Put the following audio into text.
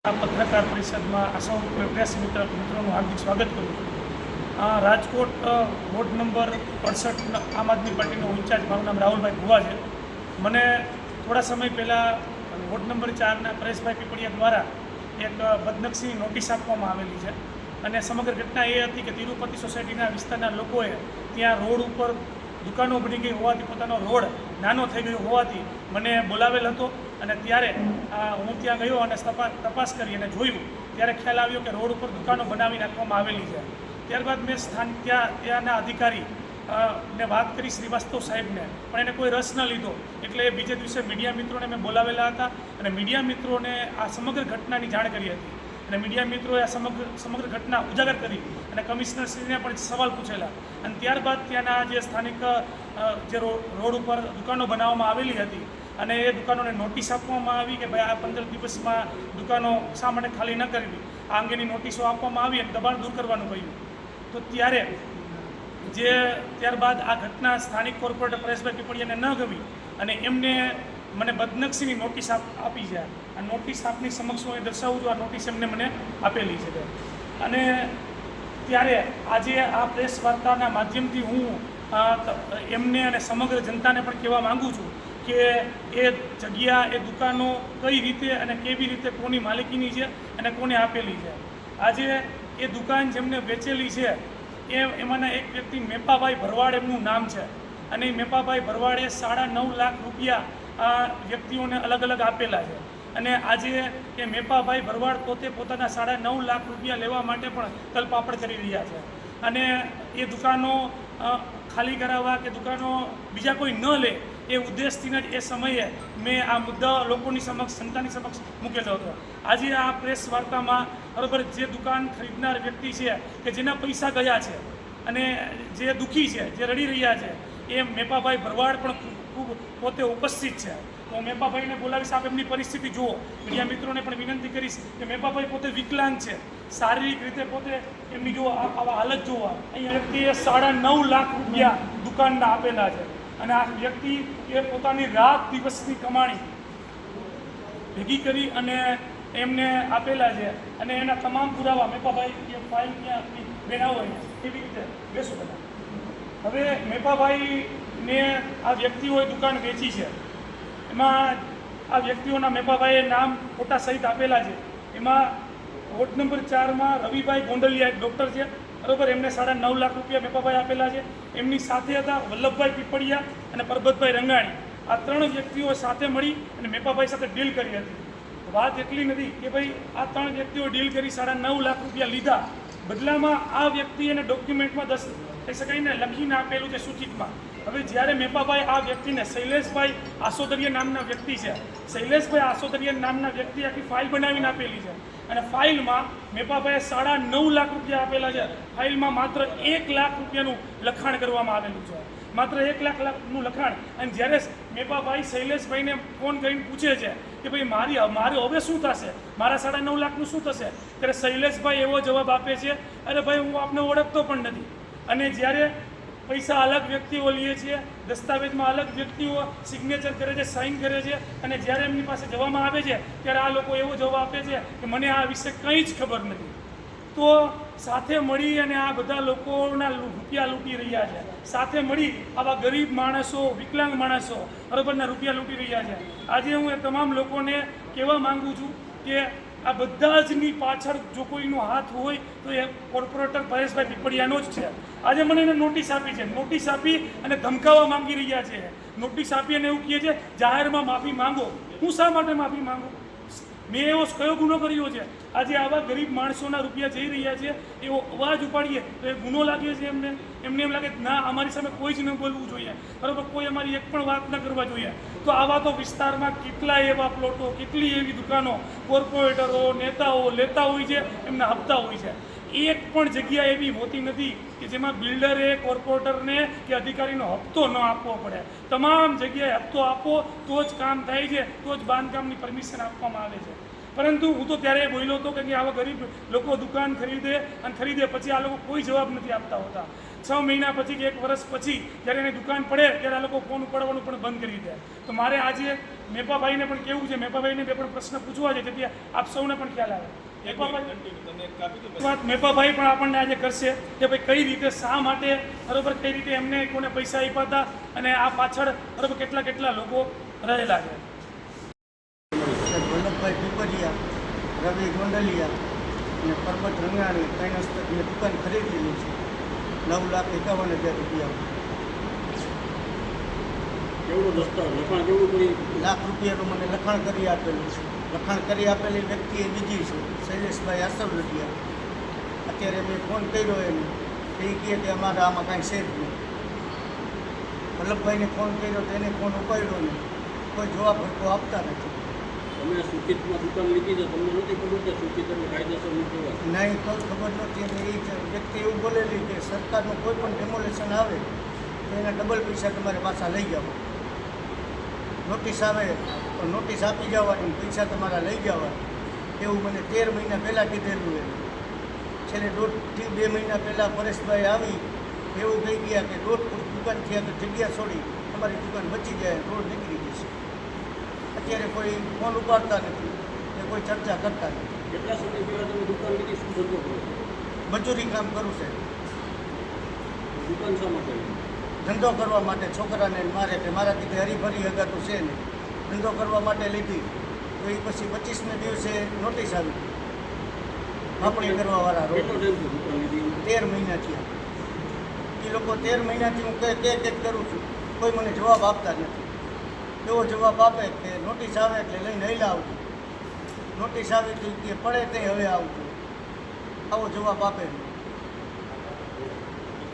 પત્રકાર પરિષદમાં આ સૌ પ્રેસ મિત્ર મિત્રોનું હાર્દિક સ્વાગત કરું છું. આ રાજકોટ વોર્ડ નંબર અડસઠ આમ આદમી પાર્ટીનો ઇન્ચાર્જ, મારું નામ રાહુલભાઈ ભુવા છે. મને થોડા સમય પહેલાં વોર્ડ નંબર ચારના પરેશભાઈ પીપળિયા દ્વારા એક બદનક્ષી નોટિસ આપવામાં આવેલી છે. અને સમગ્ર ઘટના એ હતી કે તિરુપતિ સોસાયટીના વિસ્તારના લોકોએ ત્યાં રોડ ઉપર દુકાનો બની ગઈ હોવાથી પોતાનો રોડ નાનો થઈ ગયો હોવાથી મને બોલાવેલ હતો. અને ત્યારે હું ત્યાં ગયો અને તપાસ કરી અને જોયું. ત્યારે ખ્યાલ આવ્યો કે રોડ ઉપર દુકાનો બનાવી નાખવામાં આવેલી છે. ત્યારબાદ મેં સ્થાન, ત્યાં, ત્યાંના અધિકારી ને વાત કરી શ્રીવાસ્તવ સાહેબને. પણ એને કોઈ રસ ન લીધો. એટલે એ બીજે દિવસે મીડિયા મિત્રોને મેં બોલાવેલા હતા અને મીડિયા મિત્રોને આ સમગ્ર ઘટનાની જાણ કરી હતી. અને મીડિયા મિત્રોએ આ સમગ્ર સમગ્ર ઘટના ઉજાગર કરી અને કમિશનરશ્રીને પણ સવાલ પૂછેલા. અને ત્યારબાદ ત્યાંના જે સ્થાનિક જે રોડ ઉપર દુકાનો બનાવવામાં આવેલી હતી અને એ દુકાનોને નોટિસ આપવામાં આવી કે ભાઈ આ પંદર દિવસમાં દુકાનો શા માટે ખાલી ન કરવી? આ અંગેની નોટિસો આપવામાં આવી અને દબાણ દૂર કરવાનું કહ્યું. તો ત્યારે જે ત્યારબાદ આ ઘટના સ્થાનિક કોર્પોરેટર પરેશભાઈ પીપળિયાને ન ગમી અને એમને મને બદનક્ષીની નોટિસ આપ છે. આ નોટિસ આપની સમક્ષ હું એ દર્શાવું છું, આ નોટિસ એમને મને આપેલી છે. અને ત્યારે આજે આ પ્રેસ વાર્તાના માધ્યમથી હું એમને અને સમગ્ર જનતાને પણ કહેવા માગું છું કે એ જગ્યા, એ દુકાનો કઈ રીતે અને કેવી રીતે કોની માલિકીની છે અને કોને આપેલી છે. આજે એ દુકાન જેમને વેચેલી છે, એ એમાંના એક વ્યક્તિ મેપાભાઈ ભરવાડ એમનું નામ છે. અને એ મેપાભાઈ ભરવાડે સાડા નવ લાખ રૂપિયા આ વ્યક્તિઓને અલગ અલગ આપેલા છે. અને આજે એ મેપાભાઈ ભરવાડ પોતે પોતાના સાડા નવ લાખ રૂપિયા લેવા માટે પણ તલપાપડ કરી રહ્યા છે. અને એ દુકાનો ખાલી કરાવવા કે દુકાનો બીજા કોઈ ન લે એ ઉદ્દેશથી જ એ સમયે મેં આ મુદ્દા લોકોની સમક્ષ જનતાની સમક્ષ મૂકેલો હતો. આજે આ પ્રેસ વાર્તામાં બરોબર જે દુકાન ખરીદનાર વ્યક્તિ છે કે જેના પૈસા ગયા છે અને જે દુઃખી છે, જે રડી રહ્યા છે, એ મેપાભાઈ ભરવાડ પણ ખૂબ- પોતે ઉપસ્થિત છે. હું મેપાભાઈને બોલાવીશ, આપ એમની પરિસ્થિતિ જુઓ. મીડિયા મિત્રોને પણ વિનંતી કરીશ કે મેપાભાઈ પોતે વિકલાંગ છે. શારીરિક રીતે પોતે એમની જુઓ આવા હાલત જુઓ અહીંયા વ્યક્તિએ સાડા નવ લાખ રૂપિયા દુકાનના આપેલા છે. અને આ વ્યક્તિ એ પોતાની રાત દિવસની કમાણી ભેગી કરી અને એમને આપેલા છે અને એના તમામ પુરાવા મેપાભાઈ એ ફાઇલ ત્યાં બેનાવો અહીંયા. એવી રીતે? બેસો બધા. હવે મેપાભાઈને આ વ્યક્તિઓએ દુકાન વેચી છે. એમાં આ વ્યક્તિઓના મેપાભાઈએ નામ ફોટા સહિત આપેલા છે. એમાં વોર્ડ નંબર ચારમાં રવિભાઈ ગોંડલિયા એક ડૉક્ટર છે. બરોબર, એમને સાડા નવ લાખ રૂપિયા મેપાભાઈ આપેલા છે. એમની સાથે હતા વલ્લભભાઈ પીપળિયા અને પરબતભાઈ રંગાણી. આ ત્રણ વ્યક્તિઓ સાથે મળી અને મેપાભાઈ સાથે ડીલ કરી હતી. વાત એટલી નથી કે ભાઈ, આ ત્રણ વ્યક્તિઓ ડીલ કરી સાડા નવ લાખ રૂપિયા લીધા. બદલામાં આ વ્યક્તિ એને ડોક્યુમેન્ટમાં દસ, કહી શકાય ને, લખીને આપેલું છે સૂચિતમાં. હવે જ્યારે મેપાભાઈ આ વ્યક્તિને શૈલેષભાઈ આસોદરિયા નામના વ્યક્તિ છે, શૈલેષભાઈ આસોદરિયા નામના વ્યક્તિ આખી ફાઇલ બનાવીને આપેલી છે. અને ફાઇલમાં મેપાભાઈએ સાડા નવ લાખ રૂપિયા આપેલા છે. ફાઇલમાં માત્ર એક લાખ રૂપિયાનું લખાણ કરવામાં આવેલું છે. માત્ર એક લાખ લાખનું લખાણ. અને જ્યારે મેપાભાઈ શૈલેષભાઈને ફોન કરીને પૂછે છે કે ભાઈ, મારી મારે હવે શું થશે? મારા સાડા નવ લાખનું શું થશે? ત્યારે શૈલેષભાઈ એવો જવાબ આપે છે, અરે ભાઈ, હું આપને ઓળખતો પણ નથી. અને જ્યારે પૈસા અલગ વ્યક્તિઓ લે છે, દસ્તાવેજમાં અલગ વ્યક્તિઓ સિગ્નેચર કરે છે સાઇન કરે છે અને જ્યારે એમની પાસે જવામાં આવે છે, ત્યારે આ લોકો એવો જવાબ આપે છે કે મને આ વિશે કંઈ જ ખબર નથી. તો સાથે મળી અને આ બધા લોકોના રૂપિયા લૂંટી રહ્યા છે. સાથે મળી આવા ગરીબ માણસો, વિકલાંગ માણસો બરોબરના રૂપિયા લૂંટી રહ્યા છે. આજે હું એ તમામ લોકોને કહેવા માગું છું કે આ બધા જની પાછળ જો કોઈનો હાથ હોય તો એ કોર્પોરેટર પરેશભાઈ પીપળિયાનો જ છે. આજે મને એને નોટિસ આપી છે. નોટિસ આપી અને ધમકાવવા માંગી રહ્યા છે. નોટિસ આપી અને એવું કહે છે, જાહેરમાં માફી માંગો. હું શા માટે માફી માંગુ? મેં એવો કયો ગુનો કર્યો છે? આજે આવા ગરીબ માણસોના રૂપિયા જઈ રહ્યા છે, એવો અવાજ ઉપાડીએ તો એ ગુનો લાગે છે એમને? એમને એમ લાગે કે ના, અમારી સામે કોઈ જ ન બોલવું જોઈએ. બરાબર, કોઈ અમારી એક પણ વાત ન કરવા જોઈએ. તો આવા તો વિસ્તારમાં કેટલા એવા પ્લોટો, કેટલી એવી દુકાનો, કોર્પોરેટરો, નેતાઓ લેતા હોય છે, એમના હપ્તા હોય છે. એક પણ જગ્યા એવી હોતી નથી કે જેમાં બિલ્ડરે, કોર્પોરેટરને કે અધિકારીનો હપ્તો ન આપવો પડે. તમામ જગ્યાએ હપ્તો આપો, તો જ કામ થાય છે, તો જ બાંધકામની પરમિશન આપવામાં આવે છે. પરંતુ હું તો ત્યારે બોલ્યો હતો કે આવા ગરીબ લોકો દુકાન ખરીદે અને ખરીદે પછી આ લોકો કોઈ જવાબ નથી આપતા હોતા. છ મહિના પછી કે એક વર્ષ પછી જ્યારે એની દુકાન પડે, ત્યારે આ લોકો ફોન ઉપાડવાનું પણ બંધ કરી દે. તો મારે આજે મેપાભાઈને પણ કેવું છે? મેપાભાઈને બે પણ પ્રશ્ન પૂછવા છે, જેથી આપ સૌને પણ ખ્યાલ આવે. મેપાભાઈ? વાત પણ આપણને આજે કરશે કે ભાઈ કઈ રીતે શા માટે બરોબર કઈ રીતે એમને કોને પૈસા આપ્યા હતા અને આ પાછળ બરોબર કેટલા કેટલા લોકો રહેલા છે. વલ્લભભાઈ પીપરિયા રવિ ગોંડલિયા અને પરબત રંગાણી ત્રણ મેં દુકાન ખરીદેલી છે. નવ લાખ એકાવન હજાર રૂપિયા. કેવડું દસ્તાવેજ? લખાણ કેવડું કરી લાખ રૂપિયાનું મને લખાણ કરી આપેલું છે. લખાણ કરી આપેલી વ્યક્તિ એ બીજી છે શૈલેષભાઈ આસવ રટિયા અત્યારે મેં ફોન કર્યો એને. તો એ કહે કે અમારા આમાં કાંઈ છે જ નહીં. વલ્લભભાઈને ફોન કર્યો તો એને ફોન ઉપાડ્યો નહીં. કોઈ જવાબ ભરકો આપતા નથી. તમે સૂચિતમાં દુકાન લીધી છે તમને નથી ખબર કે સૂચિત તમે કાયદેસર કહેવાય નહીં કોઈ ખબર નથી. અને એ વ્યક્તિ એવું બોલેલી કે સરકારનું કોઈ પણ ડેમોલેશન આવે તો એના ડબલ પૈસા તમારે પાછા લઈ જાઓ. નોટિસ આવે તો નોટિસ આપી જવાની પૈસા તમારા લઈ જવા એવું મને તેર મહિના પહેલાં કીધેલું એમ. છેલ્લે દોઢથી બે મહિના પહેલાં પરેશભાઈ આવી એવું કહી ગયા કે ફૂટ દુકાન થયા તો જગ્યા છોડી તમારી દુકાન બચી જાય રોડ નીકળી જશે. અત્યારે કોઈ ફોન ઉપાડતા નથી કે કોઈ ચર્ચા કરતા નથી. કેટલા સમય પહેલાં તમે દુકાન લીધી શું ધંધો કરો? મજૂરી કામ કરું છે. દુકાન શા માટે? ધંધો કરવા માટે છોકરાને મારે કે મારાથી કંઈ હરીફરી હગાતું છે નહીં. ધંધો કરવા માટે લીધી. તો એ પછી પચીસમે દિવસે નોટિસ આવી. માપણી કરવાવાળા તેર મહિના થયા. એ લોકો તેર મહિનાથી હું કે કે કે કરું છું. કોઈ મને જવાબ આપતા નથી. એવો જવાબ આપે કે નોટિસ આવે એટલે લઈને હૈલા આવજો. નોટિસ આવી તો કે પડે તે હવે આવજો. આવો જવાબ આપે.